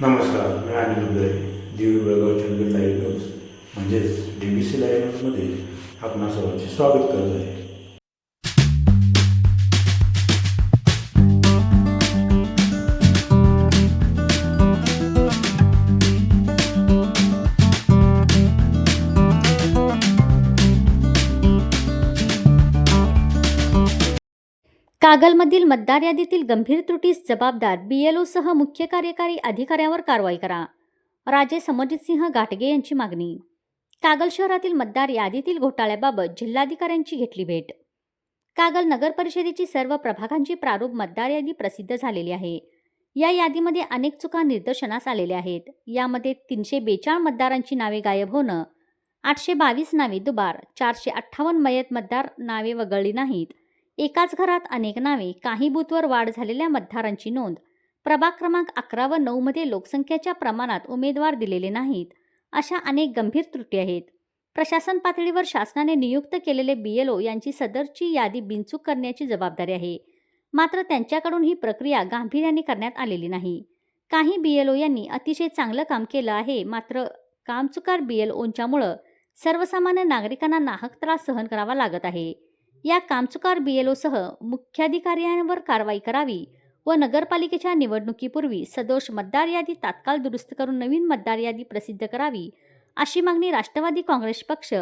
नमस्कार मी Anil Uday दिवी Belgaum Chandgad live news म्हणजेच D B C live न्यूजमध्ये आपणा सर्वांचे स्वागत करत आहे. कागलमधील मतदार यादीतील गंभीर त्रुटीस जबाबदार बीएलओसह मुख्य कार्यकारी अधिकाऱ्यावर कारवाई करा. राजे समरजितसिंह घाटगे यांची मागणी. कागल शहरातील मतदार यादीतील घोटाळ्याबाबत जिल्हाधिकाऱ्यांची घेतली भेट. कागल नगर परिषदेची सर्व प्रभागांची प्रारूप मतदार यादी प्रसिद्ध झालेली आहे. या यादीमध्ये अनेक चुका निदर्शनास आलेल्या आहेत. यामध्ये तीनशे बेचाळ मतदारांची नावे गायब होणं आठशे बावीस नावे दुबार चारशे अठ्ठावन्न मयत मतदार नावे वगळली नाहीत. एकाच घरात अनेक नावे काही बूथवर वाढ झालेल्या मतदारांची नोंद. प्रभाग क्रमांक अकरा व नऊमध्ये लोकसंख्येच्या प्रमाणात उमेदवार दिलेले नाहीत अशा अनेक गंभीर त्रुटी आहेत. प्रशासन पातळीवर शासनाने नियुक्त केलेले बीएलओ यांची सदरची यादी बिनचूक करण्याची जबाबदारी आहे. मात्र त्यांच्याकडून ही प्रक्रिया गांभीर्याने करण्यात आलेली नाही. काही बीएलओ यांनी अतिशय चांगलं काम केलं आहे मात्र कामचुकार बीएलओंच्यामुळं सर्वसामान्य नागरिकांना नाहक त्रास सहन करावा लागत आहे. या कामचुकार बीएलओसह मुख्याधिकाऱ्यांवर कारवाई करावी व नगरपालिकेच्या निवडणुकीपूर्वी सदोष मतदार यादी तात्काळ दुरुस्त करून नवीन मतदार यादी प्रसिद्ध करावी अशी मागणी राष्ट्रवादी काँग्रेस पक्ष.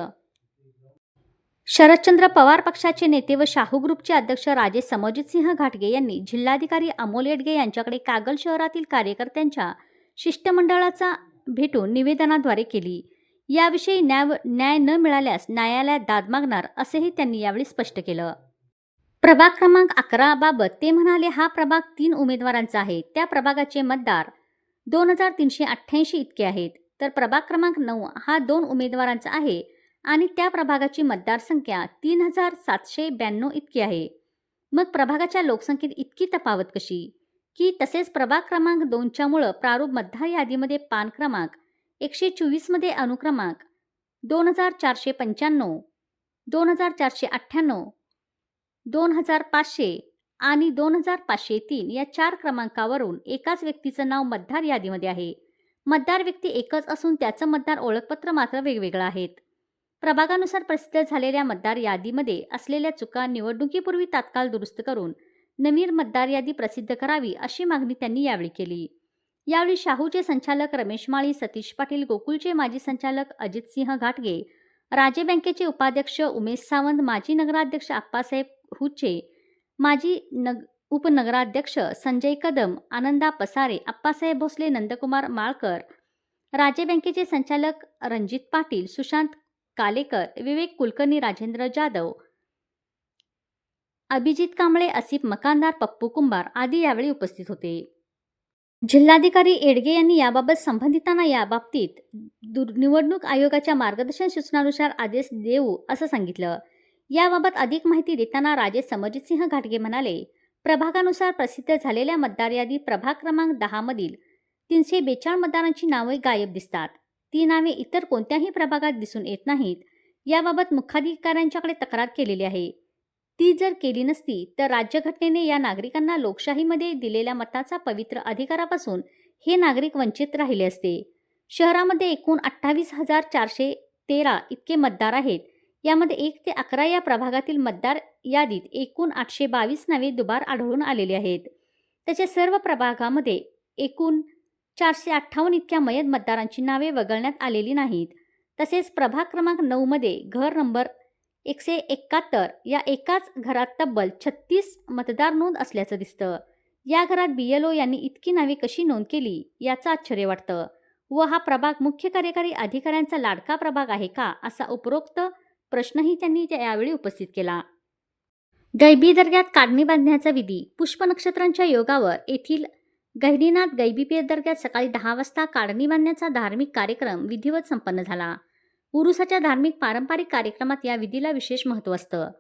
शरदचंद्र पवार पक्षाचे नेते व शाहू ग्रुपचे अध्यक्ष राजे समजितसिंह घाटगे यांनी जिल्हाधिकारी अमोल येडगे यांच्याकडे कागल शहरातील कार्यकर्त्यांच्या शिष्टमंडळाचा भेटून निवेदनाद्वारे केली. याविषयी न्याय न्याय न मिळाल्यास न्यायालयात दाद मागणार असेही त्यांनी यावेळी स्पष्ट केलं. प्रभाग क्रमांक अकरा बाबत ते म्हणाले हा प्रभाग तीन उमेदवारांचा आहे. त्या प्रभागाचे मतदार दोन हजार तीनशे अठ्ठ्याऐंशी इतके आहेत. तर प्रभाग क्रमांक नऊ हा दोन उमेदवारांचा आहे आणि त्या प्रभागाची मतदारसंख्या तीन हजार सातशे ब्याण्णव इतकी आहे. मग प्रभागाच्या लोकसंख्येत इतकी तफावत कशी? की तसेच प्रभाग क्रमांक दोनच्यामुळं प्रारूप मतदार यादीमध्ये पान क्रमांक एकशे चोवीसमध्ये अनुक्रमांक दोन हजार चारशे पंच्याण्णव दोन हजार चारशे अठ्ठ्याण्णव दोन हजार पाचशे आणि दोन हजार पाचशे तीन या चार क्रमांकावरून एकाच व्यक्तीचं नाव मतदार यादीमध्ये आहे. मतदार व्यक्ती एकच असून त्याचं मतदार ओळखपत्र मात्र वेगवेगळं आहेत. प्रभागानुसार प्रसिद्ध झालेल्या मतदार यादीमध्ये असलेल्या चुका निवडणुकीपूर्वी तात्काळ दुरुस्त करून नवीन मतदार यादी प्रसिद्ध करावी अशी मागणी त्यांनी यावेळी केली. यावेळी शाहूचे संचालक रमेश माळी सतीश पाटील गोकुळचे माजी संचालक अजितसिंह घाटगे राजे बँकेचे उपाध्यक्ष उमेश सावंत माजी नगराध्यक्ष आप्पासाहेब हुचे माजी नग उपनगराध्यक्ष संजय कदम आनंदा पसारे आप्पासाहेब भोसले नंदकुमार माळकर राजे बँकेचे संचालक रणजित पाटील सुशांत कालेकर विवेक कुलकर्णी राजेंद्र जाधव अभिजित कांबळे असिफ मकानदार पप्पू कुंभार आदी यावेळी उपस्थित होते. जिल्हाधिकारी एडगे यांनी याबाबत संबंधितांना याबाबतीत दुर निवडणूक आयोगाच्या मार्गदर्शन सूचनानुसार आदेश देऊ असं सांगितलं. याबाबत अधिक माहिती देताना राजे समरजितसिंह घाटगे म्हणाले प्रभागानुसार प्रसिद्ध झालेल्या मतदार यादी प्रभाग क्रमांक दहामधील तीनशे बेचाळ मतदारांची नावे गायब दिसतात. ती नावे इतर कोणत्याही प्रभागात दिसून येत नाहीत. याबाबत मुख्याधिकाऱ्यांच्याकडे तक्रार केलेली आहे. ती जर केली नसती तर राज्यघटनेने या नागरिकांना लोकशाहीमध्ये दिलेल्या मताचा पवित्र अधिकारापासून हे नागरिक वंचित राहिले असते. शहरामध्ये एकूण अठ्ठावीस हजार चारशे तेरा इतके मतदार आहेत. यामध्ये एक ते अकरा या प्रभागातील मतदार यादीत एकूण आठशे बावीस नावे दुबार आढळून आलेली आहेत. त्याच्या सर्व प्रभागामध्ये एकूण चारशे अठ्ठावन्न इतक्या मयत मतदारांची नावे वगळण्यात आलेली नाहीत. तसेच प्रभाग क्रमांक नऊमध्ये घर नंबर एकशे एकाहत्तर. या एकाच घरात तब्बल छत्तीस मतदार नोंद असल्याचं दिसतं. या घरात बी एल ओ यांनी इतकी नावे कशी नोंद केली याचं आश्चर्य वाटतं. व हा प्रभाग मुख्य कार्यकारी अधिकाऱ्यांचा लाडका प्रभाग आहे का असा उपरोक्त प्रश्नही त्यांनी त्या यावेळी उपस्थित केला. गैबी दर्ग्यात काढणी बांधण्याचा विधी पुष्प नक्षत्रांच्या योगावर येथील गहिनीनाथ गैबीपीर दर्ग्यात सकाळी दहा वाजता काढणी बांधण्याचा धार्मिक कार्यक्रम विधिवत संपन्न झाला. उरुसाच्या धार्मिक पारंपरिक कार्यक्रमात या विधीला विशेष महत्त्व असतं.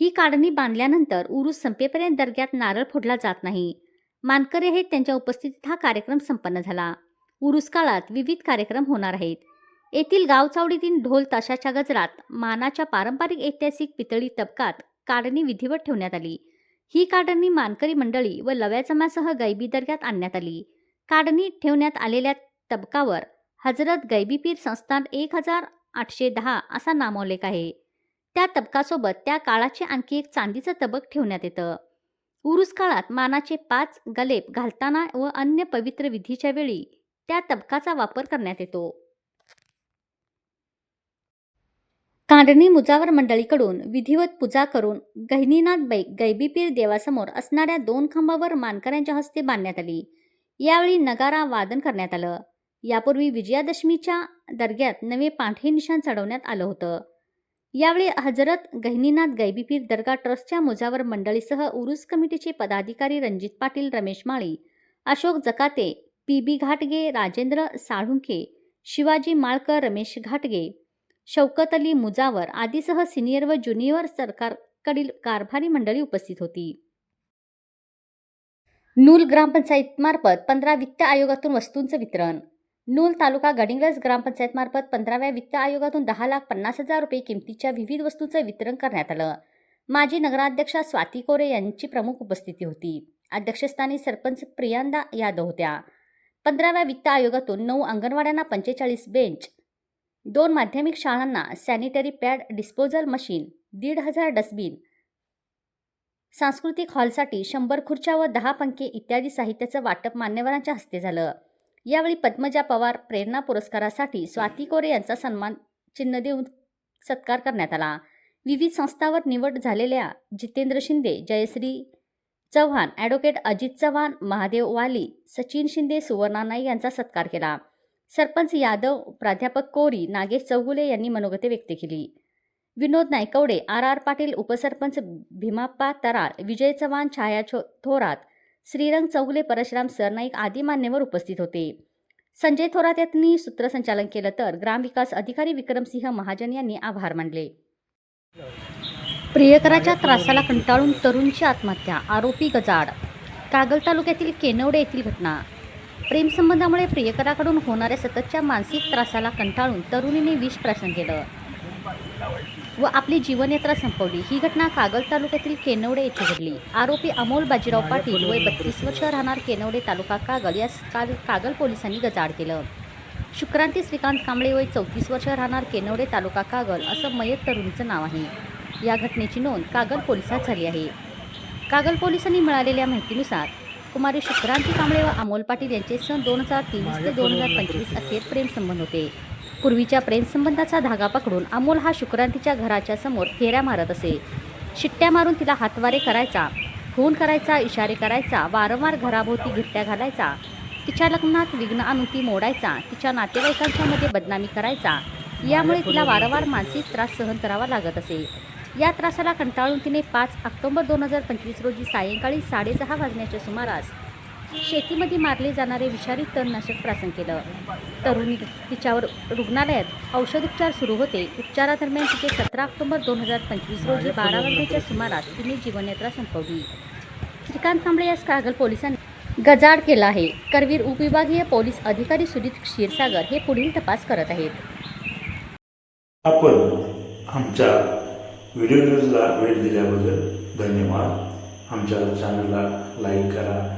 ही काढणी बांधल्यानंतर उरूस संपेपर्यंत दर्ग्यात नारळ फोडला जात नाही. मानकरी हे त्यांच्या उपस्थितीत हा कार्यक्रम संपन्न झाला. उरूस काळात विविध कार्यक्रम होणार आहेत. येथील गावचावडीतील ढोल ताशाच्या गजरात मानाच्या पारंपरिक ऐतिहासिक पितळी तबकात काढणी विधिवत ठेवण्यात आली. ही काढणी मानकरी मंडळी व लव्याजमासह गैबी दर्ग्यात आणण्यात आली. काढणी ठेवण्यात आलेल्या तबकावर हजरत गैबीपीर संस्थान एक हजार आठशे दहा असा नामोल्लेख आहे. त्या तबकासोबत त्या काळाचे आणखी एक चांदीचं तबक ठेवण्यात येतं. उरुस काळात मानाचे पाच गलेप घालताना व अन्य पवित्र विधीच्या वेळी त्या तबकाचा वापर करण्यात येतो. कांडणी मुजावर मंडळीकडून विधिवत पूजा करून गहिनीनाथ बै गैबीपीर देवासमोर असणाऱ्या दोन खांबावर मानकऱ्यांच्या हस्ते बांधण्यात आली. यावेळी नगारा वादन करण्यात आलं. यापूर्वी विजयादशमीच्या दर्ग्यात नवे पांढरे निशाण चढवण्यात आलं होतं. यावेळी हजरत गहिनीनाथ गैबीपीर दर्गा ट्रस्टच्या मुजावर मंडळीसह उरुस कमिटीचे पदाधिकारी रणजित पाटील रमेश माळी अशोक जकाते पी बी घाटगे राजेंद्र साळुंखे शिवाजी माळकर रमेश घाटगे शौकत अली मुजावर आदीसह सिनियर व ज्युनियर सरकारकडील कारभारी मंडळी उपस्थित होती. नूल ग्रामपंचायतमार्फत पंधरा वित्त आयोगातून वस्तूंचं वितरण नूल तालुका गडिंगलज ग्रामपंचायतमार्फत पंधराव्या वित्त आयोगातून दहा लाख पन्नास हजार रुपये किमतीच्या विविध वस्तूंचं वितरण करण्यात आलं. माजी नगराध्यक्षा स्वाती कोरे यांची प्रमुख उपस्थिती होती. अध्यक्षस्थानी सरपंच प्रियांदा यादव होत्या. पंधराव्या वित्त आयोगातून नऊ अंगणवाड्यांना पंचेचाळीस बेंच दोन माध्यमिक शाळांना सॅनिटरी पॅड डिस्पोजल मशीन दीड हजार डस्टबिन सांस्कृतिक हॉलसाठी शंभर खुर्च्या व दहा पंखे इत्यादी साहित्याचं वाटप मान्यवरांच्या हस्ते झालं. यावेळी पद्मजा पवार प्रेरणा पुरस्कारासाठी स्वाती कोरे यांचा सन्मान चिन्ह देऊन सत्कार करण्यात आला. विविध संस्थांवर निवड झालेल्या जितेंद्र शिंदे जयश्री चव्हाण ॲडव्होकेट अजित चव्हाण महादेव वाली सचिन शिंदे सुवर्णा नाईक यांचा सत्कार केला. सरपंच यादव प्राध्यापक कोरी नागेश चौगुले यांनी मनोगते व्यक्त केली. विनोद नायकवडे आर आर पाटील उपसरपंच भीमाप्पा तराळ विजय चव्हाण छाया छो थोरात श्रीरंग चौगले परशुराम सरनाईक आदी मान्यवर उपस्थित होते. संजय थोरात यांनी सूत्रसंचालन केलं तर ग्रामविकास अधिकारी विक्रमसिंह महाजन यांनी आभार मानले. प्रियकराच्या त्रासाला कंटाळून तरुणची आत्महत्या आरोपी गजाड कागल तालुक्यातील केनवडे येथील घटना. प्रेमसंबंधामुळे प्रियकराकडून होणाऱ्या सततच्या मानसिक त्रासाला कंटाळून तरुणीने विष प्राशन केलं. व आपली जीवनयात्रा संपवली. ही घटना कागल तालुक्यातील केनवडे येथे घडली. आरोपी अमोल बाजीराव पाटील वय बत्तीस वर्ष राहणार केनवडे तालुका कागल. यास काल कागल पोलिसांनी गजाड केलं. शुक्रांती श्रीकांत कांबळे वय चौतीस वर्ष राहणार केनवडे तालुका कागल असं मयत तरुणीचं नाव आहे. या घटनेची नोंद कागल पोलिसात झाली आहे. कागल पोलिसांनी मिळालेल्या माहितीनुसार कुमारी शुक्रांती कांबळे व अमोल पाटील यांचे सन दोन हजार तेवीस ते दोन हजार पंचवीस अखेर प्रेमसंबंध होते. पूर्वीच्या प्रेमसंबंधाचा धागा पकडून अमोल हा शुक्रांतीच्या घराच्या समोर फेऱ्या मारत असे. शिट्ट्या मारून तिला हातवारे करायचा फोन करायचा इशारे करायचा वारंवार घराभोवती गिरट्या घालायचा. तिच्या लग्नात विघ्न आणून ती मोडायचा तिच्या नातेवाईकांच्यामध्ये बदनामी करायचा. यामुळे तिला वारंवार मानसिक त्रास सहन करावा लागत असे. या त्रासाला कंटाळून तिने पाच ऑक्टोंबर दोन हजार पंचवीस रोजी सायंकाळी साडेसहा वाजण्याच्या सुमारास शेतीमध्ये मारले जाणारे विषारी तणनाशक प्रासन केलं. तरुणी तिच्यावर रुग्णालयात औषधोपचार सुरू होते. उपचारादरम्यान तिचे सतरा ऑक्टोबर दोन हजार पंचवीस रोजी बारा वाजण्याच्या सुमारास तिने जीवनयात्रा संपवली. श्रीकांत कांबळे यास कागल पोलिसांनी गजाड केला आहे. करवीर उपविभागीय पोलीस अधिकारी सुजित क्षीरसागर हे पुढील तपास करत आहेत. आपण आमच्या व्हिडिओ न्यूजला वेळ दिल्याबद्दल धन्यवाद. आमच्या चॅनलला लाईक करा.